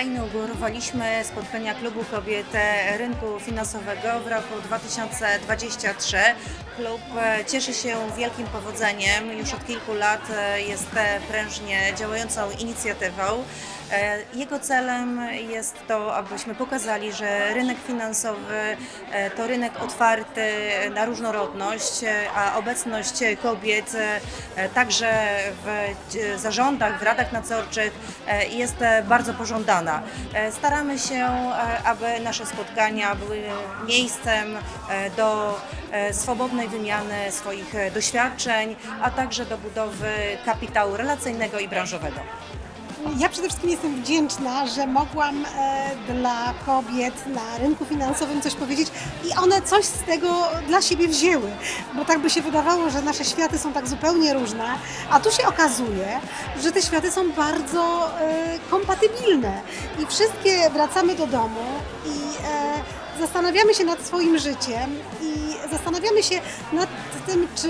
Zainaugurowaliśmy spotkania Klubu Kobiet e, Rynku Finansowego w roku 2023. Klub e, cieszy się wielkim powodzeniem. Już od kilku lat e, jest prężnie działającą inicjatywą. Jego celem jest to, abyśmy pokazali, że rynek finansowy to rynek otwarty na różnorodność, a obecność kobiet także w zarządach, w radach nadzorczych jest bardzo pożądana. E, Staramy się, e, aby nasze spotkania były miejscem e, do swobodnej wymiany swoich doświadczeń, a także do budowy kapitału relacyjnego i branżowego. Ja przede wszystkim jestem wdzięczna, że mogłam e, dla kobiet na rynku finansowym coś powiedzieć i one coś z tego dla siebie wzięły. Bo tak by się wydawało, że nasze światy są tak zupełnie różne, a tu się okazuje, że te światy są bardzo e, kompatybilne i wszystkie wracamy do domu i e, zastanawiamy się nad swoim życiem i zastanawiamy się nad tym, czy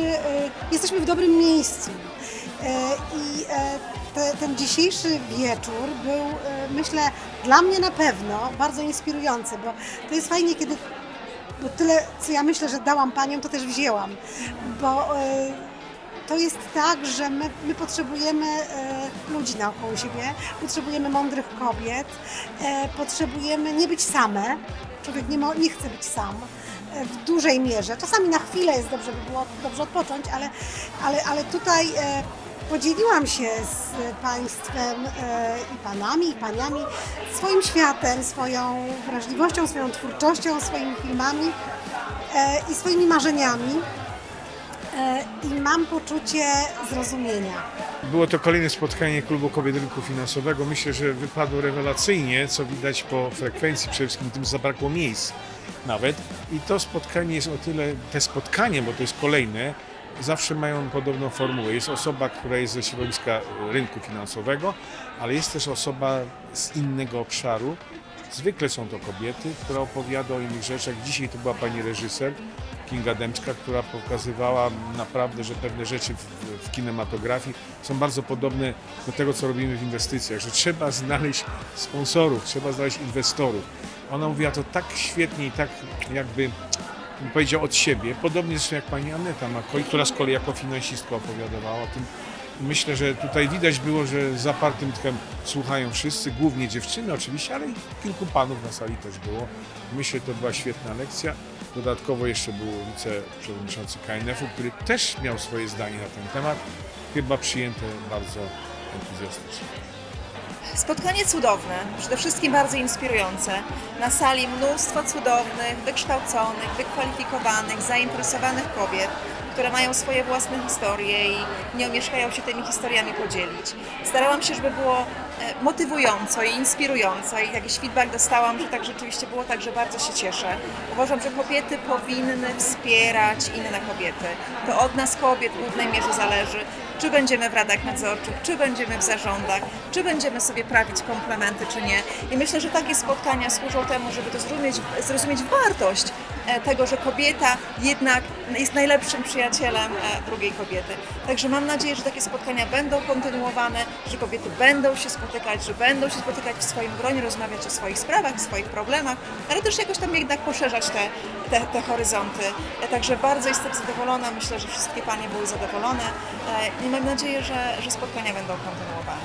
jesteśmy w dobrym miejscu. I te, ten dzisiejszy wieczór był, e, myślę, dla mnie na pewno bardzo inspirujący, bo to jest fajnie, kiedy bo tyle, co ja myślę, że dałam paniom, to też wzięłam, bo e, to jest tak, że my, my potrzebujemy e, ludzi naokoło siebie, potrzebujemy mądrych kobiet, potrzebujemy nie być same, człowiek nie, mo, nie chce być sam w dużej mierze. Czasami na chwilę jest dobrze, by było dobrze odpocząć, ale, ale, ale tutaj podzieliłam się z Państwem e, i Panami, i Paniami swoim światem, swoją wrażliwością, swoją twórczością, swoimi filmami e, i swoimi marzeniami. E, I mam poczucie zrozumienia. Było to kolejne spotkanie Klubu Kobiet Rynku Finansowego. Myślę, że wypadło rewelacyjnie, co widać po frekwencji, przede wszystkim tym zabrakło miejsc nawet. I to spotkanie jest o tyle, te spotkanie, bo to jest kolejne, zawsze mają podobną formułę. Jest osoba, która jest ze środowiska rynku finansowego, ale jest też osoba z innego obszaru. Zwykle są to kobiety, która opowiada o innych rzeczach. Dzisiaj to była pani reżyser Kinga Dębska, która pokazywała naprawdę, że pewne rzeczy w, w kinematografii są bardzo podobne do tego, co robimy w inwestycjach, że trzeba znaleźć sponsorów, trzeba znaleźć inwestorów. Ona mówiła to tak świetnie i tak jakby powiedział od siebie, podobnie zresztą jak pani Aneta Makoi, która z kolei jako finansistka opowiadała o tym. Myślę, że tutaj widać było, że zapartym tchem słuchają wszyscy, głównie dziewczyny oczywiście, ale i kilku panów na sali też było. Myślę, że to była świetna lekcja. Dodatkowo jeszcze był wiceprzewodniczący KNF-u, który też miał swoje zdanie na ten temat, chyba przyjęte bardzo entuzjastycznie. Spotkanie cudowne, przede wszystkim bardzo inspirujące. Na sali mnóstwo cudownych, wykształconych, wykwalifikowanych, zainteresowanych kobiet, które mają swoje własne historie i nie omieszkają się tymi historiami podzielić. Starałam się, żeby było e, motywująco i inspirująco i jakiś feedback dostałam, że tak rzeczywiście było, także bardzo się cieszę. Uważam, że kobiety powinny wspierać inne kobiety. To od nas kobiet w głównej mierze zależy, czy będziemy w radach nadzorczych, czy będziemy w zarządach, czy będziemy sobie prawić komplementy, czy nie. I myślę, że takie spotkania służą temu, żeby to zrozumieć, zrozumieć wartość e, tego, że kobieta jednak jest najlepszym przyjacielem e, drugiej kobiety. Także mam nadzieję, że takie spotkania będą kontynuowane, że kobiety będą się spotykać, że będą się spotykać w swoim gronie, rozmawiać o swoich sprawach, swoich problemach, ale też jakoś tam jednak poszerzać te, te, te horyzonty. E, Także bardzo jestem zadowolona, myślę, że wszystkie panie były zadowolone mam nadzieję, że, że spotkania będą kontynuowane.